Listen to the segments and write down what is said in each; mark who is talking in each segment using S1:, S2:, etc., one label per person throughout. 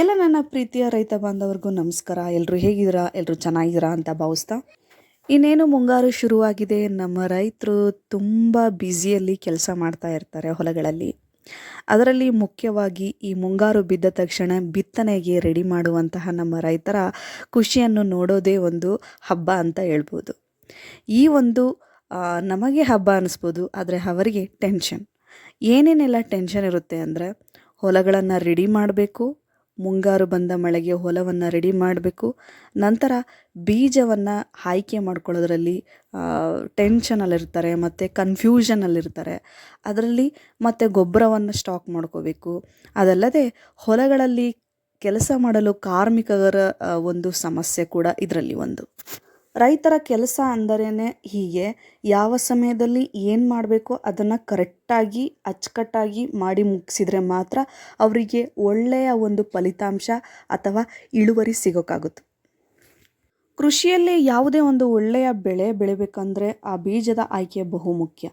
S1: ಎಲ್ಲ ನನ್ನ ಪ್ರೀತಿಯ ರೈತ ಬಾಂಧವರಿಗೂ ನಮಸ್ಕಾರ. ಎಲ್ಲರೂ ಹೇಗಿದ್ದೀರಾ? ಎಲ್ಲರೂ ಚೆನ್ನಾಗಿದ್ದೀರಾ ಅಂತ ಭಾವಿಸ್ತಾ? ಇನ್ನೇನು ಮುಂಗಾರು ಶುರುವಾಗಿದೆ. ನಮ್ಮ ರೈತರು ತುಂಬ ಬ್ಯುಸಿಯಲ್ಲಿ ಕೆಲಸ ಮಾಡ್ತಾ ಇರ್ತಾರೆ ಹೊಲಗಳಲ್ಲಿ. ಅದರಲ್ಲಿ ಮುಖ್ಯವಾಗಿ ಈ ಮುಂಗಾರು ಬಿದ್ದ ತಕ್ಷಣ ಬಿತ್ತನೆಗೆ ರೆಡಿ ಮಾಡುವಂತಹ ನಮ್ಮ ರೈತರ ಖುಷಿಯನ್ನು ನೋಡೋದೇ ಒಂದು ಹಬ್ಬ ಅಂತ ಹೇಳ್ಬೋದು. ಈ ಒಂದು ನಮಗೆ ಹಬ್ಬ ಅನ್ನಿಸ್ಬೋದು ಆದರೆ ಅವರಿಗೆ ಟೆನ್ಷನ್. ಏನೇನೆಲ್ಲ ಟೆನ್ಷನ್ ಇರುತ್ತೆ ಅಂದರೆ, ಹೊಲಗಳನ್ನು ರೆಡಿ ಮಾಡಬೇಕು ಮುಂಗಾರು ಬಂದ ಮಳೆಗೆ ಹೊಲವನ್ನು ರೆಡಿ ಮಾಡಬೇಕು. ನಂತರ ಬೀಜವನ್ನು ಆಯ್ಕೆ ಮಾಡ್ಕೊಳ್ಳೋದ್ರಲ್ಲಿ ಟೆನ್ಷನಲ್ಲಿರ್ತಾರೆ ಮತ್ತು ಕನ್ಫ್ಯೂಷನಲ್ಲಿರ್ತಾರೆ ಅದರಲ್ಲಿ ಮತ್ತು ಗೊಬ್ಬರವನ್ನು ಸ್ಟಾಕ್ ಮಾಡ್ಕೋಬೇಕು. ಅದಲ್ಲದೆ ಹೊಲಗಳಲ್ಲಿ ಕೆಲಸ ಮಾಡಲು ಕಾರ್ಮಿಕರ ಒಂದು ಸಮಸ್ಯೆ ಕೂಡ ಇದರಲ್ಲಿ ಒಂದು. ರೈತರ ಕೆಲಸ ಅಂದರೇ ಹೀಗೆ, ಯಾವ ಸಮಯದಲ್ಲಿ ಏನು ಮಾಡಬೇಕೋ ಅದನ್ನು ಕರೆಕ್ಟಾಗಿ, ಅಚ್ಚುಕಟ್ಟಾಗಿ ಮಾಡಿ ಮುಗಿಸಿದರೆ ಮಾತ್ರ ಅವರಿಗೆ ಒಳ್ಳೆಯ ಒಂದು ಫಲಿತಾಂಶ ಅಥವಾ ಇಳುವರಿ ಸಿಗೋಕ್ಕಾಗುತ್ತೆ ಕೃಷಿಯಲ್ಲಿ ಯಾವುದೇ ಒಂದು ಒಳ್ಳೆಯ ಬೆಳೆ ಬೆಳಿಬೇಕಂದ್ರೆ ಆ ಬೀಜದ ಆಯ್ಕೆ ಬಹುಮುಖ್ಯ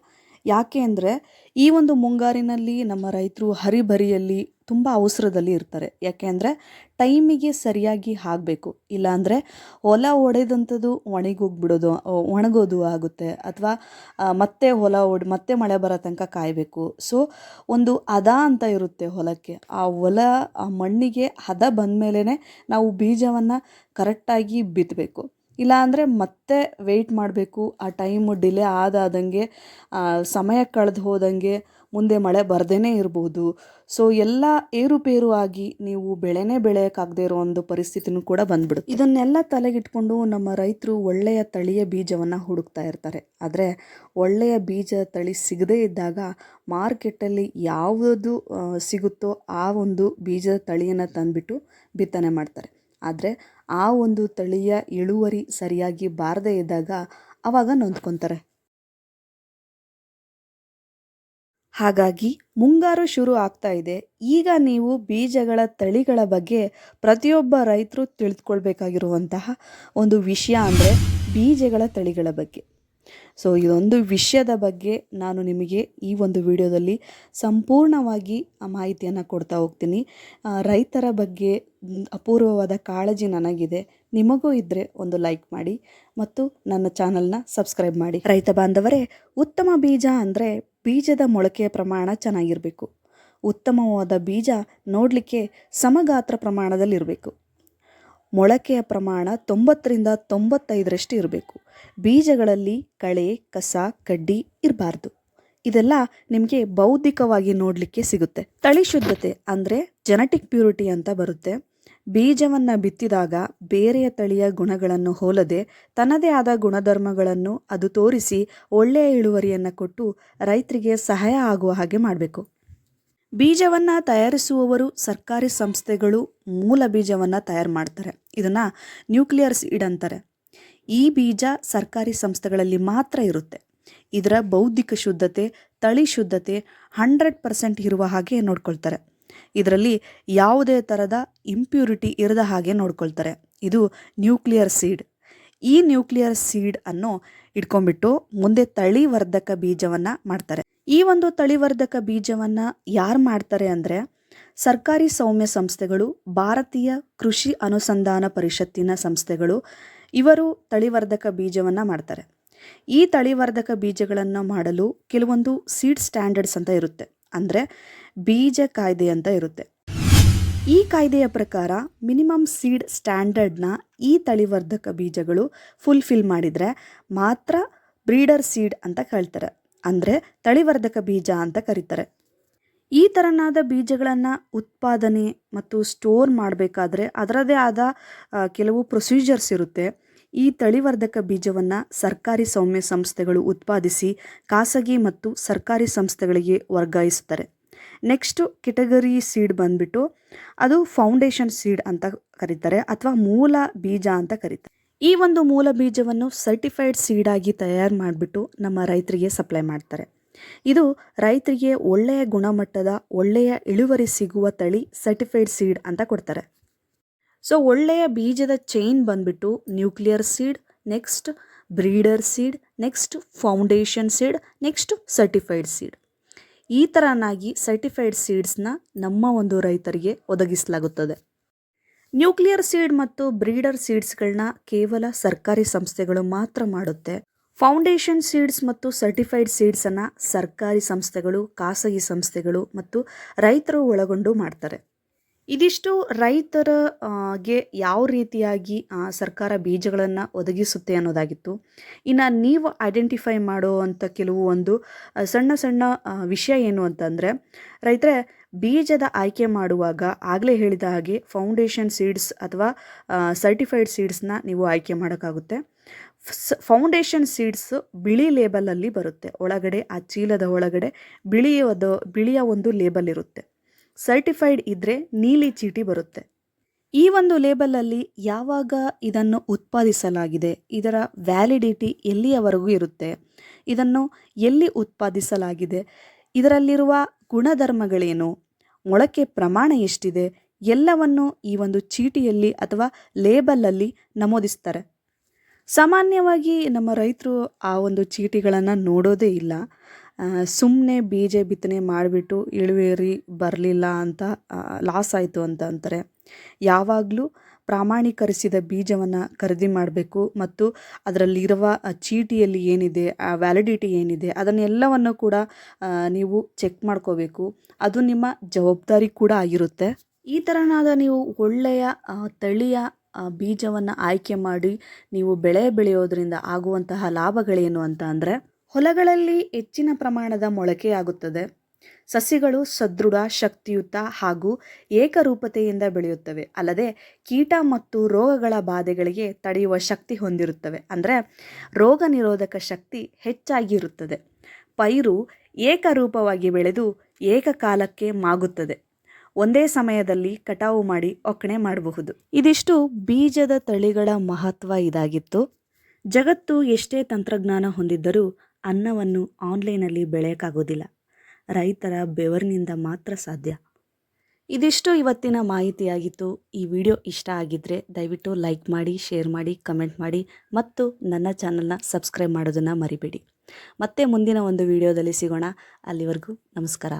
S1: ಯಾಕೆ ಅಂದರೆ ಈ ಒಂದು ಮುಂಗಾರಿನಲ್ಲಿ ನಮ್ಮ ರೈತರು ಹರಿಬರಿಯಲ್ಲಿ ತುಂಬ ಅವಸರದಲ್ಲಿ ಇರ್ತಾರೆ. ಯಾಕೆ ಅಂದರೆ ಟೈಮಿಗೆ ಸರಿಯಾಗಿ ಆಗಬೇಕು ಇಲ್ಲಾಂದರೆ ಹೊಲ ಒಡೆದಂಥದ್ದು ಒಣಗೋಗ್ಬಿಡೋದು ಒಣಗೋದು ಆಗುತ್ತೆ. ಅಥವಾ ಮತ್ತೆ ಹೊಲ ಒಡ್, ಮತ್ತೆ ಮಳೆ ಬರೋ ತನಕ ಕಾಯಬೇಕು. ಸೊ, ಒಂದು ಹದ ಅಂತ ಇರುತ್ತೆ ಹೊಲಕ್ಕೆ. ಆ ಹೊಲ, ಆ ಮಣ್ಣಿಗೆ ಹದ ಬಂದಮೇಲೆ ನಾವು ಬೀಜವನ್ನು ಕರೆಕ್ಟಾಗಿ ಬಿತ್ತಬೇಕು ಇಲ್ಲ ಅಂದರೆ ಮತ್ತೆ ವೆಯ್ಟ್ ಮಾಡಬೇಕು. ಆ ಟೈಮು ಡಿಲೇ ಆದಾದಂಗೆ ಸಮಯ ಕಳೆದು ಹೋದಂಗೆ ಮುಂದೆ ಮಳೆ ಬರದೇ ಇರ್ಬೋದು. ಸೊ ಎಲ್ಲ ಏರುಪೇರು ಆಗಿ ನೀವು ಬೆಳೆನೇ ಬೆಳೆಯೋಕ್ಕಾಗದೇ ಇರೋ ಒಂದು ಪರಿಸ್ಥಿತಿನೂ ಕೂಡ ಬಂದ್ಬಿಡುತ್ತೆ. ಇದನ್ನೆಲ್ಲ ತಲೆಗಿಟ್ಕೊಂಡು ನಮ್ಮ ರೈತರು ಒಳ್ಳೆಯ ತಳಿಯ ಬೀಜವನ್ನು ಹುಡುಕ್ತಾ ಇರ್ತಾರೆ. ಆದರೆ, ಒಳ್ಳೆಯ ಬೀಜ ತಳಿ ಸಿಗದೇ ಇದ್ದಾಗ ಮಾರ್ಕೆಟಲ್ಲಿ ಯಾವುದು ಸಿಗುತ್ತೋ ಆ ಒಂದು ಬೀಜದ ತಳಿಯನ್ನು ತಂದುಬಿಟ್ಟು ಬಿತ್ತನೆ ಮಾಡ್ತಾರೆ. ಆದರೆ ಆ ಒಂದು ತಳಿಯ ಇಳುವರಿ ಸರಿಯಾಗಿ ಬಾರದೇ ಇದ್ದಾಗ ಆವಾಗ ನೊಂದ್ಕೊತಾರೆ. ಹಾಗಾಗಿ ಮುಂಗಾರು ಶುರು ಆಗ್ತಾ ಇದೆ. ಈಗ ನೀವು ಬೀಜಗಳ ತಳಿಗಳ ಬಗ್ಗೆ ಪ್ರತಿಯೊಬ್ಬ ರೈತರು ತಿಳಿದುಕೊಳ್ಬೇಕಾಗಿರುವಂತಹ ಒಂದು ವಿಷಯ ಅಂದರೆ ಬೀಜಗಳ ತಳಿಗಳ ಬಗ್ಗೆ. ಸೊ ಇದೊಂದು ವಿಷಯದ ಬಗ್ಗೆ ನಾನು ನಿಮಗೆ ಈ ಒಂದು ವಿಡಿಯೋದಲ್ಲಿ ಸಂಪೂರ್ಣವಾಗಿ ಮಾಹಿತಿಯನ್ನು ಕೊಡ್ತಾ ಹೋಗ್ತೀನಿ. ರೈತರ ಬಗ್ಗೆ ಅಪೂರ್ವವಾದ ಕಾಳಜಿ ನನಗಿದೆ. ನಿಮಗೂ ಇದ್ದರೆ ಒಂದು ಲೈಕ್ ಮಾಡಿ ಮತ್ತು ನನ್ನ ಚಾನಲ್ನ ಸಬ್ಸ್ಕ್ರೈಬ್ ಮಾಡಿ. ರೈತ ಬಾಂಧವರೇ, ಉತ್ತಮ ಬೀಜ ಅಂದರೆ ಬೀಜದ ಮೊಳಕೆಯ ಪ್ರಮಾಣ ಚೆನ್ನಾಗಿರಬೇಕು. ಉತ್ತಮವಾದ ಬೀಜ ನೋಡಲಿಕ್ಕೆ ಸಮಗಾತ್ರ ಪ್ರಮಾಣದಲ್ಲಿರಬೇಕು. ಮೊಳಕೆಯ ಪ್ರಮಾಣ ತೊಂಬತ್ತರಿಂದ ತೊಂಬತ್ತೈದರಷ್ಟು ಇರಬೇಕು. ಬೀಜಗಳಲ್ಲಿ ಕಳೆ, ಕಸ, ಕಡ್ಡಿ ಇರಬಾರ್ದು. ಇದೆಲ್ಲ ನಿಮಗೆ ಬೌದ್ಧಿಕವಾಗಿ ನೋಡಲಿಕ್ಕೆ ಸಿಗುತ್ತೆ. ತಳಿ ಶುದ್ಧತೆ ಅಂದರೆ ಜೆನೆಟಿಕ್ ಪ್ಯೂರಿಟಿ ಅಂತ ಬರುತ್ತೆ. ಬೀಜವನ್ನು ಬಿತ್ತಿದಾಗ ಬೇರೆಯ ತಳಿಯ ಗುಣಗಳನ್ನು ಹೋಲದೆ ತನ್ನದೇ ಆದ ಗುಣಧರ್ಮಗಳನ್ನು ಅದು ತೋರಿಸಿ ಒಳ್ಳೆಯ ಇಳುವರಿಯನ್ನು ಕೊಟ್ಟು ರೈತರಿಗೆ ಸಹಾಯ ಆಗುವ ಹಾಗೆ ಮಾಡಬೇಕು. ಬೀಜವನ್ನು ತಯಾರಿಸುವವರು ಸರ್ಕಾರಿ ಸಂಸ್ಥೆಗಳು ಮೂಲ ಬೀಜವನ್ನು ತಯಾರು ಮಾಡ್ತಾರೆ. ಇದನ್ನು ನ್ಯೂಕ್ಲಿಯರ್ ಸೀಡ್ ಅಂತಾರೆ. ಈ ಬೀಜ ಸರ್ಕಾರಿ ಸಂಸ್ಥೆಗಳಲ್ಲಿ ಮಾತ್ರ ಇರುತ್ತೆ. ಇದರ ಬೌದ್ಧಿಕ ಶುದ್ಧತೆ, ತಳಿ ಶುದ್ಧತೆ ಹಂಡ್ರೆಡ್ ಪರ್ಸೆಂಟ್ ಇರುವ ಹಾಗೆ ನೋಡ್ಕೊಳ್ತಾರೆ. ಇದರಲ್ಲಿ ಯಾವುದೇ ಥರದ ಇಂಪ್ಯೂರಿಟಿ ಇರದ ಹಾಗೆ ನೋಡ್ಕೊಳ್ತಾರೆ. ಇದು ನ್ಯೂಕ್ಲಿಯರ್ ಸೀಡ್. ಈ ನ್ಯೂಕ್ಲಿಯರ್ ಸೀಡ್ ಅನ್ನು ಇಟ್ಕೊಂಡ್ಬಿಟ್ಟು ಮುಂದೆ ತಳಿವರ್ಧಕ ಬೀಜವನ್ನು ಮಾಡ್ತಾರೆ. ಈ ಒಂದು ತಳಿವರ್ಧಕ ಬೀಜವನ್ನು ಯಾರು ಮಾಡ್ತಾರೆ ಅಂದರೆ ಸರ್ಕಾರಿ ಸೌಮ್ಯ ಸಂಸ್ಥೆಗಳು, ಭಾರತೀಯ ಕೃಷಿ ಅನುಸಂಧಾನ ಪರಿಷತ್ತಿನ ಸಂಸ್ಥೆಗಳು ಇವರು ತಳಿವರ್ಧಕ ಬೀಜವನ್ನು ಮಾಡ್ತಾರೆ. ಈ ತಳಿವರ್ಧಕ ಬೀಜಗಳನ್ನು ಮಾಡಲು ಕೆಲವೊಂದು ಸೀಡ್ ಸ್ಟ್ಯಾಂಡರ್ಡ್ಸ್ ಅಂತ ಇರುತ್ತೆ. ಅಂದರೆ ಬೀಜ ಕಾಯ್ದೆ ಅಂತ ಇರುತ್ತೆ. ಈ ಕಾಯ್ದೆಯ ಪ್ರಕಾರ ಮಿನಿಮಮ್ ಸೀಡ್ ಸ್ಟ್ಯಾಂಡರ್ಡ್ನ ಈ ತಳಿವರ್ಧಕ ಬೀಜಗಳು ಫುಲ್ಫಿಲ್ ಮಾಡಿದರೆ ಮಾತ್ರ ಬ್ರೀಡರ್ ಸೀಡ್ ಅಂತ ಹೇಳ್ತಾರೆ ಅಂದರೆ ತಳಿವರ್ಧಕ ಬೀಜ ಅಂತ ಕರೀತಾರೆ. ಈ ಥರನಾದ ಬೀಜಗಳನ್ನು ಉತ್ಪಾದನೆ ಮತ್ತು ಸ್ಟೋರ್ ಮಾಡಬೇಕಾದ್ರೆ ಅದರದೇ ಆದ ಕೆಲವು ಪ್ರೊಸೀಜರ್ಸ್ ಇರುತ್ತೆ. ಈ ತಳಿವರ್ಧಕ ಬೀಜವನ್ನು ಸರ್ಕಾರಿ ಸೌಮ್ಯ ಸಂಸ್ಥೆಗಳು ಉತ್ಪಾದಿಸಿ ಖಾಸಗಿ ಮತ್ತು ಸರ್ಕಾರಿ ಸಂಸ್ಥೆಗಳಿಗೆ ವರ್ಗಾಯಿಸ್ತಾರೆ. ನೆಕ್ಸ್ಟು ಕೆಟಗರಿ ಸೀಡ್ ಬಂದ್ಬಿಟ್ಟು ಅದು ಫೌಂಡೇಶನ್ ಸೀಡ್ ಅಂತ ಕರೀತಾರೆ, ಅಥವಾ ಮೂಲ ಬೀಜ ಅಂತ ಕರೀತಾರೆ. ಈ ಒಂದು ಮೂಲ ಬೀಜವನ್ನು ಸರ್ಟಿಫೈಡ್ ಸೀಡಾಗಿ ತಯಾರು ಮಾಡಿಬಿಟ್ಟು ನಮ್ಮ ರೈತರಿಗೆ ಸಪ್ಲೈ ಮಾಡ್ತಾರೆ. ಇದು ರೈತರಿಗೆ ಒಳ್ಳೆಯ ಗುಣಮಟ್ಟದ, ಒಳ್ಳೆಯ ಇಳುವರಿ ಸಿಗುವ ತಳಿ ಸರ್ಟಿಫೈಡ್ ಸೀಡ್ ಅಂತ ಕೊಡ್ತಾರೆ. ಸೊ ಒಳ್ಳೆಯ ಬೀಜದ ಚೈನ್ ಬಂದ್ಬಿಟ್ಟು nuclear seed next breeder seed next foundation seed next certified seed ಈ ಥರನಾಗಿ ಸರ್ಟಿಫೈಡ್ ಸೀಡ್ಸ್ನ ನಮ್ಮ ಒಂದು ರೈತರಿಗೆ ಒದಗಿಸಲಾಗುತ್ತದೆ. ನ್ಯೂಕ್ಲಿಯರ್ ಸೀಡ್ ಮತ್ತು ಬ್ರೀಡರ್ ಸೀಡ್ಸ್ಗಳನ್ನ ಕೇವಲ ಸರ್ಕಾರಿ ಸಂಸ್ಥೆಗಳು ಮಾತ್ರ ಮಾಡುತ್ತೆ. ಫೌಂಡೇಶನ್ ಸೀಡ್ಸ್ ಮತ್ತು ಸರ್ಟಿಫೈಡ್ ಸೀಡ್ಸನ್ನು ಸರ್ಕಾರಿ ಸಂಸ್ಥೆಗಳು, ಖಾಸಗಿ ಸಂಸ್ಥೆಗಳು ಮತ್ತು ರೈತರು ಒಳಗೊಂಡು ಮಾಡ್ತಾರೆ. ಇದಿಷ್ಟು ರೈತರ ಗೆ ಯಾವ ರೀತಿಯಾಗಿ ಸರ್ಕಾರ ಬೀಜಗಳನ್ನು ಒದಗಿಸುತ್ತೆ ಅನ್ನೋದಾಗಿತ್ತು. ಇನ್ನು ನೀವು ಐಡೆಂಟಿಫೈ ಮಾಡುವಂಥ ಕೆಲವು ಒಂದು ಸಣ್ಣ ಸಣ್ಣ ವಿಷಯ ಏನು ಅಂತಂದರೆ, ರೈತರೇ ಬೀಜದ ಆಯ್ಕೆ ಮಾಡುವಾಗ ಆಗಲೇ ಹೇಳಿದ ಹಾಗೆ ಫೌಂಡೇಶನ್ ಸೀಡ್ಸ್ ಅಥವಾ ಸರ್ಟಿಫೈಡ್ ಸೀಡ್ಸ್ನ ನೀವು ಆಯ್ಕೆ ಮಾಡೋಕ್ಕಾಗುತ್ತೆ. ಫೌಂಡೇಶನ್ ಸೀಡ್ಸ್ ಬಿಳಿ ಲೇಬಲಲ್ಲಿ ಬರುತ್ತೆ. ಒಳಗಡೆ, ಆ ಚೀಲದ ಒಳಗಡೆ ಬಿಳಿಯದ, ಬಿಳಿಯ ಒಂದು ಲೇಬಲ್ ಇರುತ್ತೆ. ಸರ್ಟಿಫೈಡ್ ಇದ್ದರೆ ನೀಲಿ ಚೀಟಿ ಬರುತ್ತೆ. ಈ ಒಂದು ಲೇಬಲಲ್ಲಿ ಯಾವಾಗ ಇದನ್ನು ಉತ್ಪಾದಿಸಲಾಗಿದೆ, ಇದರ ವ್ಯಾಲಿಡಿಟಿ ಎಲ್ಲಿಯವರೆಗೂ ಇರುತ್ತೆ, ಇದನ್ನು ಎಲ್ಲಿ ಉತ್ಪಾದಿಸಲಾಗಿದೆ, ಇದರಲ್ಲಿರುವ ಗುಣಧರ್ಮಗಳೇನು, ಮೊಳಕೆ ಪ್ರಮಾಣ ಎಷ್ಟಿದೆ, ಎಲ್ಲವನ್ನು ಈ ಒಂದು ಚೀಟಿಯಲ್ಲಿ ಅಥವಾ ಲೇಬಲಲ್ಲಿ ನಮೂದಿಸ್ತಾರೆ. ಸಾಮಾನ್ಯವಾಗಿ ನಮ್ಮ ರೈತರು ಆ ಒಂದು ಚೀಟಿಗಳನ್ನು ನೋಡೋದೇ ಇಲ್ಲ. ಸುಮ್ಮನೆ ಬೀಜ ಬಿತ್ತನೆ ಮಾಡಿಬಿಟ್ಟು ಇಳುವರಿ ಬರಲಿಲ್ಲ ಅಂತ ಲಾಸ್ ಆಯಿತು ಅಂತ ಅಂತಾರೆ. ಯಾವಾಗಲೂ ಪ್ರಾಮಾಣೀಕರಿಸಿದ ಬೀಜವನ್ನು ಖರೀದಿ ಮಾಡಬೇಕು ಮತ್ತು ಅದರಲ್ಲಿರುವ ಚೀಟಿಯಲ್ಲಿ ಏನಿದೆ, ಆ ವ್ಯಾಲಿಡಿಟಿ ಏನಿದೆ, ಅದನ್ನೆಲ್ಲವನ್ನು ಕೂಡ ನೀವು ಚೆಕ್ ಮಾಡ್ಕೋಬೇಕು. ಅದು ನಿಮ್ಮ ಜವಾಬ್ದಾರಿ ಕೂಡ ಆಗಿರುತ್ತೆ. ಈ ಥರನಾದ ನೀವು ಒಳ್ಳೆಯ ತಳಿಯ ಬೀಜವನ್ನು ಆಯ್ಕೆ ಮಾಡಿ ನೀವು ಬೆಳೆ ಬೆಳೆಯೋದರಿಂದ ಆಗುವಂತಹ ಲಾಭಗಳೇನು ಅಂತ ಅಂದರೆ ಹೊಲಗಳಲ್ಲಿ ಹೆಚ್ಚಿನ ಪ್ರಮಾಣದ ಮೊಳಕೆಯಾಗುತ್ತದೆ ಸಸಿಗಳು ಸದೃಢ, ಶಕ್ತಿಯುತ ಹಾಗೂ ಏಕರೂಪತೆಯಿಂದ ಬೆಳೆಯುತ್ತವೆ. ಅಲ್ಲದೆ ಕೀಟ ಮತ್ತು ರೋಗಗಳ ಬಾಧೆಗಳಿಗೆ ತಡೆಯುವ ಶಕ್ತಿ ಹೊಂದಿರುತ್ತವೆ. ಅಂದರೆ ರೋಗ ನಿರೋಧಕ ಶಕ್ತಿ ಹೆಚ್ಚಾಗಿರುತ್ತದೆ. ಪೈರು ಏಕರೂಪವಾಗಿ ಬೆಳೆದು ಏಕಕಾಲಕ್ಕೆ ಮಾಗುತ್ತದೆ. ಒಂದೇ ಸಮಯದಲ್ಲಿ ಕಟಾವು ಮಾಡಿ ಒಕ್ಕಣೆ ಮಾಡಬಹುದು. ಇದಿಷ್ಟು ಬೀಜದ ತಳಿಗಳ ಮಹತ್ವ ಇದಾಗಿತ್ತು. ಜಗತ್ತು ಎಷ್ಟೇ ತಂತ್ರಜ್ಞಾನ ಹೊಂದಿದ್ದರೂ ಅನ್ನವನ್ನು ಆನ್ಲೈನಲ್ಲಿ ಬೆಳೆಯೋಕ್ಕಾಗೋದಿಲ್ಲ. ರೈತರ ಬೆವರಿನಿಂದ ಮಾತ್ರ ಸಾಧ್ಯ. ಇದಿಷ್ಟು ಇವತ್ತಿನ ಮಾಹಿತಿಯಾಗಿತ್ತು. ಈ ವಿಡಿಯೋ ಇಷ್ಟ ಆಗಿದ್ದರೆ ದಯವಿಟ್ಟು ಲೈಕ್ ಮಾಡಿ, ಶೇರ್ ಮಾಡಿ, ಕಮೆಂಟ್ ಮಾಡಿ ಮತ್ತು ನನ್ನ ಚಾನಲ್ನ ಸಬ್ಸ್ಕ್ರೈಬ್ ಮಾಡೋದನ್ನು ಮರಿಬೇಡಿ. ಮತ್ತೆ ಮುಂದಿನ ಒಂದು ವಿಡಿಯೋದಲ್ಲಿ ಸಿಗೋಣ. ಅಲ್ಲಿವರೆಗೂ ನಮಸ್ಕಾರ.